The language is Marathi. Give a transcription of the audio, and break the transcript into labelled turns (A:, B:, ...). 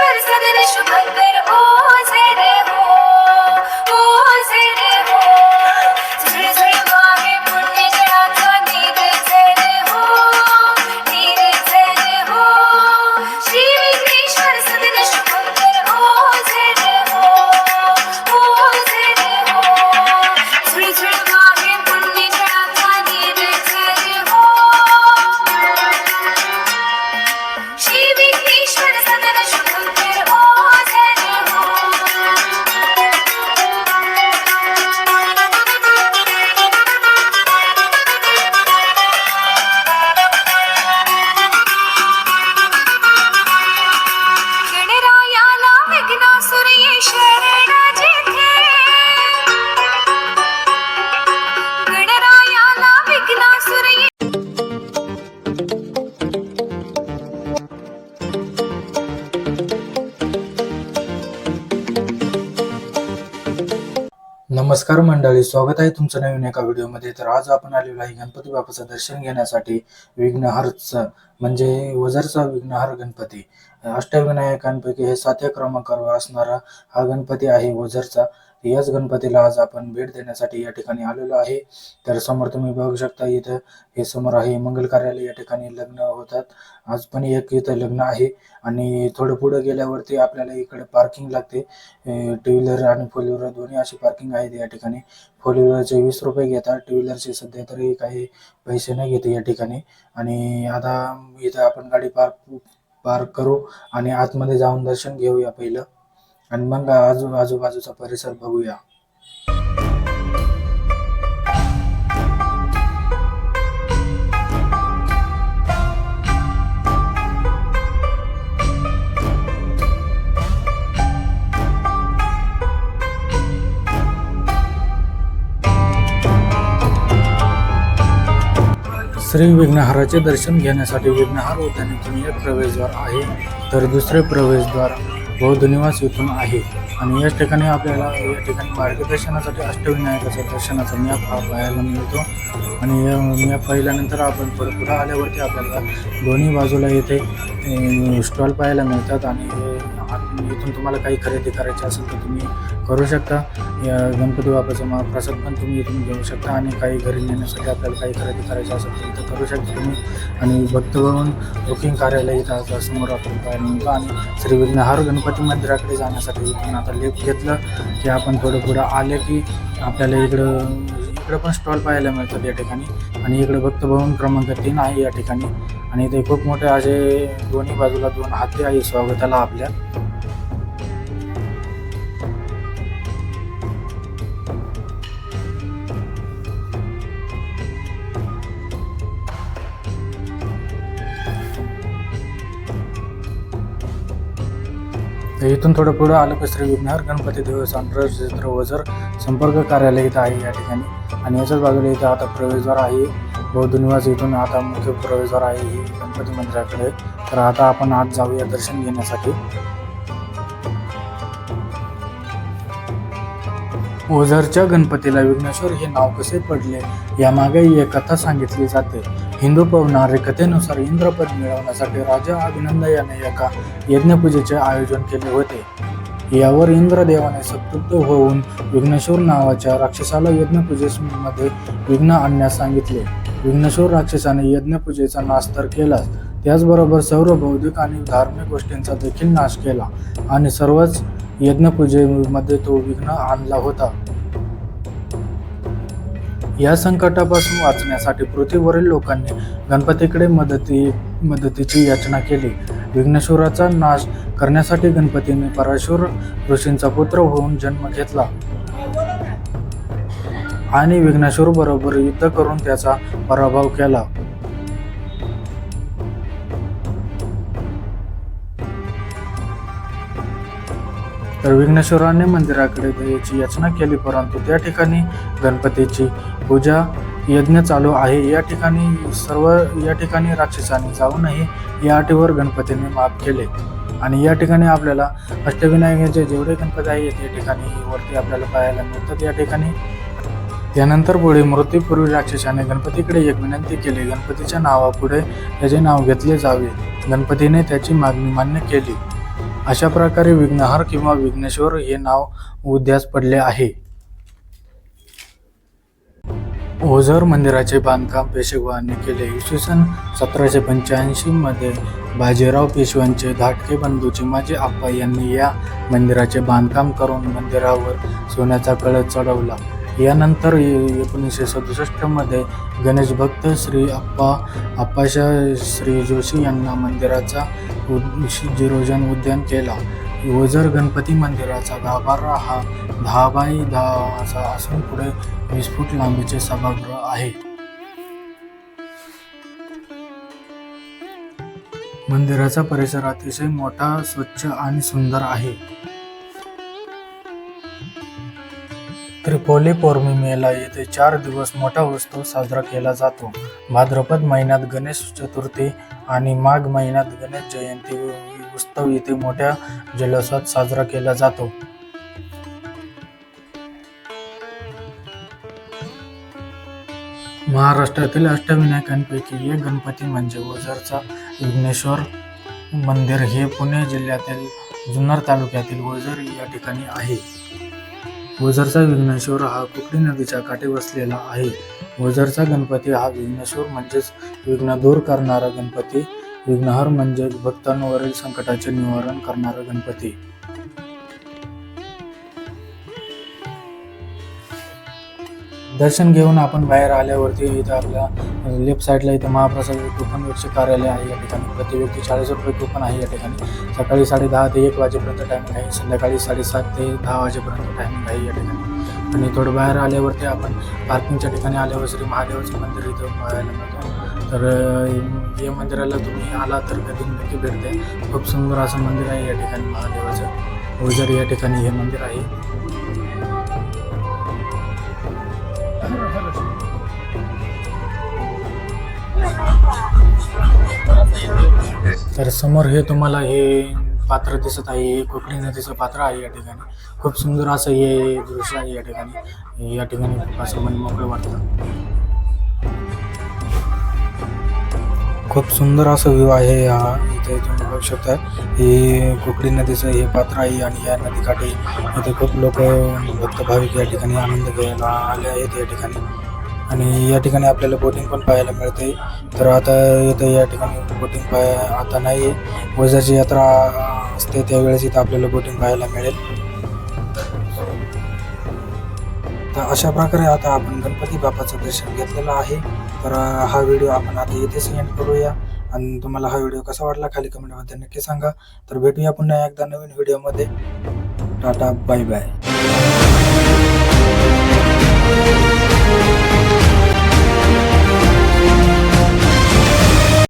A: Shut it, shut it, shut it, shut
B: नमस्कार मंडळी स्वागत आहे तुमचं नवीन एका व्हिडिओमध्ये. तर आज आपण आलेलो आहे गणपती बाप्पाचं दर्शन घेण्यासाठी विघ्नहरचा म्हणजे वजरचा विघ्नहर गणपती. अष्टविनायकांपैकी हे सातव्या क्रमांकावर असणारा हा गणपती आहे वजरचा. याच गणपतीला आज आपण भेट देण्यासाठी या ठिकाणी आलेलो आहे. तर समोर तुम्ही बघू शकता इथं हे समोर आहे मंगल कार्यालय या ठिकाणी लग्न होतात. आज पण एक इथं लग्न आहे आणि थोडं पुढे गेल्यावरती आपल्याला इकडे पार्किंग लागते. टू व्हीलर आणि फोर व्हीलर दोन्ही अशी पार्किंग आहेत या ठिकाणी. फोर व्हीलरचे वीस रुपये घेतात टू व्हीलरचे सध्या तरी काही पैसे नाही घेते या ठिकाणी. आणि आता इथं आपण गाडी पार्क पार्क करू आणि आतमध्ये जाऊन दर्शन घेऊया पहिलं. आणि मग आजू आजूबाजूचा परिसर बघूया. श्री विघ्नहाराचे दर्शन घेण्यासाठी विघ्नहार उद्यानातून एक प्रवेशद्वार आहे तर दुसरे प्रवेशद्वार बौद्ध निवास येथून आहे. आणि याच ठिकाणी आपल्याला या ठिकाणी मार्गदर्शनासाठी अष्टविनायकाच्या दर्शनाचा मॅप हा पाहायला मिळतो. आणि या मॅप पाहिल्यानंतर आपण पुढे पुढे आल्यावरती आपल्याला दोन्ही बाजूला येथे स्टॉल पाहायला मिळतात. आणि इथून तुम्हाला काही खरेदी करायची असेल तर तुम्ही करू शकता. या गणपती बाबाचा महाप्रसाद पण तुम्ही इथून घेऊ शकता आणि काही घरी नेण्यासाठी आपल्याला काही खरेदी करायची असेल तर इथं करू शकता तुम्ही. आणि भक्तभवन बुकिंग कार्यालय इथं समोर आपण पाहायला मिळतो. आणि श्री विघ्नहार गणपती मंदिराकडे जाण्यासाठी इथून आता लिफ्ट घेतलं की आपण थोडं पुढं आले की आपल्याला इकडं इकडं पण स्टॉल पाहायला मिळतात या ठिकाणी. आणि इकडे भक्तभवन क्रमांक तीन आहे या ठिकाणी. आणि इथे खूप मोठे असे दोन्ही बाजूला दोन हाती आहे. स्वागताला आपल्या. तर इथून थोडं पुढं आलं की श्री विघ्नहर गणपती देवस्थान चित्र वजर संपर्क कार्यालय इथं आहे या ठिकाणी. आणि याच्याच बाजूला इथं आता प्रवेशद्वार आहे. बौद्ध निवास इथून आता मुख्य प्रवेशद्वार आहे हे गणपती मंदिराकडे. तर आता आपण आज जाऊया दर्शन घेण्यासाठी. ओझरच्या गणपतीला विघ्नेश्वर हे नाव कसे पडले यामागे एक कथा सांगितली जाते. हिंदू पौराणिक कथेनुसार इंद्रपद मिळवण्यासाठी राजा अभिनंद याने एका यज्ञपूजेचे आयोजन केले होते. यावर इंद्रदेवाने संतुष्ट होऊन विघ्नेश्वर नावाच्या राक्षसाला यज्ञपूजेमध्ये विघ्न आणण्यास सांगितले. विघ्नेश्वर राक्षसाने यज्ञपूजेचा नाश तर केलाच त्याचबरोबर सर्व बौद्धिक आणि धार्मिक गोष्टींचा देखील नाश केला आणि सर्वच यज्ञपूजेमध्ये तो विघ्न आणला होता. या संकटापासून वाचण्यासाठी पृथ्वीवरील लोकांनी गणपतीकडे मदती मदतीची याचना केली. विघ्नेश्वराचा नाश करण्यासाठी गणपतीने पराशुर ऋषींचा पुत्र होऊन जन्म घेतला. आणि विघ्नेश्वर बरोबर युद्ध करून त्याचा पराभव केला. तर विघ्नेश्वराने मंदिराकडे दयेची याचना केली परंतु त्या ठिकाणी गणपतीची पूजा यज्ञ चालू आहे. या ठिकाणी सर्व या ठिकाणी राक्षसांनी जाऊनही या अटीवर गणपतीने माफ केले. आणि या ठिकाणी आपल्याला अष्टविनायकाचे जेवढे गणपती आहेत या ठिकाणी वरती आपल्याला पाहायला मिळतात. या ठिकाणी त्यानंतर पुढे मृत्यूपूर्वी राक्षसाने गणपतीकडे एक विनंती केली गणपतीच्या नावापुढे त्याचे नाव घेतले जावे. गणपतीने त्याची मागणी मान्य केली. अशा प्रकारे विघ्नहर किंवा विघ्नेश्वर हे नाव उद्यास पडले आहे. ओझर मंदिराचे बांधकाम पेशवांनी केले. इसवी सन सतराशे पंच्याऐंशी मध्ये बाजीराव पेशव्यांचे धाटके बंधू चिमाजी आप्पा यांनी या मंदिराचे बांधकाम करून मंदिरावर सोन्याचा कळस चढवला. यानंतर एकोणीसशे सदुसष्टमध्ये गणेश भक्त श्री आप्पा आप्पाशा श्री जोशी यांना मंदिराचा जिरोजन उद्यान केला. ओझर गणपती मंदिराचा गाभारा हा दहा बाय दहा असा असून पुढे वीस फूट लांबीचे सभागृह आहे. मंदिराचा परिसर अतिशय मोठा स्वच्छ आणि सुंदर आहे. त्रिपोली पौर्णिमेला येथे चार दिवस मोठा उत्सव साजरा केला जातो. भाद्रपद महिन्यात गणेश चतुर्थी आणि माघ महिन्यात गणेश जयंती उत्सव येथे मोठ्या जल्लोषात साजरा केला जातो. महाराष्ट्रातील अष्टविनायकांपैकी एक गणपती म्हणजे ओझरचा विघ्नेश्वर मंदिर हे पुणे जिल्ह्यातील जुन्नर तालुक्यातील ओझर या ठिकाणी आहे. ओझरचा विघ्नेश्वर हा कुकडी नदीच्या काठी वसलेला आहे. ओझरचा गणपती हा विघ्नेश्वर म्हणजेच विघ्न दूर करणारा गणपती. विघ्नहर म्हणजे भक्तांवरील संकटाचे निवारण करणारा गणपती. दर्शन घेऊन आपण बाहेर आल्यावरती इथं आपल्या लेफ्ट साईडला इथं महाप्रसाद कुपन वेबचे कार्यालय आहे या ठिकाणी. प्रति व्यक्ती चाळीस रुपये कुपन आहे या ठिकाणी. सकाळी साडे दहा ते एक वाजेपर्यंत टायमिंग आहे. संध्याकाळी साडेसात ते दहा वाजेपर्यंत टायमिंग आहे या ठिकाणी. आणि थोडं बाहेर आल्यावरती आपण पार्किंगच्या ठिकाणी आल्यावर श्री महादेवाचं मंदिर इथं पाहायला मिळतं. तर या मंदिराला तुम्ही आला तर कधी नक्की भेट द्या. खूप सुंदर असं मंदिर आहे या ठिकाणी महादेवाचं. ओझर या ठिकाणी हे मंदिर आहे. तर समोर हे तुम्हाला हे पात्र दिसत आहे हे कोकणी नदीचं पात्र आहे या ठिकाणी. खूप सुंदर असं हे दृश्य आहे या ठिकाणी. या ठिकाणी असं मन मोकळं वाटतं. खूप सुंदर असं व्ह्यू आहे हा इथे तुम्ही बघू शकता. हे कोकणी नदीचं हे पात्र आहे आणि या नदीकाठी इथे खूप लोक भक्त भाविक या ठिकाणी आनंद घ्यायला आले आहेत या ठिकाणी. आणि या ठिकाणी आपल्याला बोटिंग पण पाहायला मिळते. तर आता इथं या ठिकाणी बोटिंग पाय आता नाही. वजाची यात्रा असते त्यावेळेस इथं आपल्याला बोटिंग पाहायला मिळेल. तर अशा प्रकारे आता आपण गणपती बाप्पाचं दर्शन घेतलेलं आहे. तर हा व्हिडिओ आपण आता इथेच एंड करूया. आणि तुम्हाला हा व्हिडिओ कसा वाटला खाली कमेंटमध्ये नक्की सांगा. तर भेटूया पुन्हा एकदा नवीन व्हिडिओमध्ये टाटा बाय बाय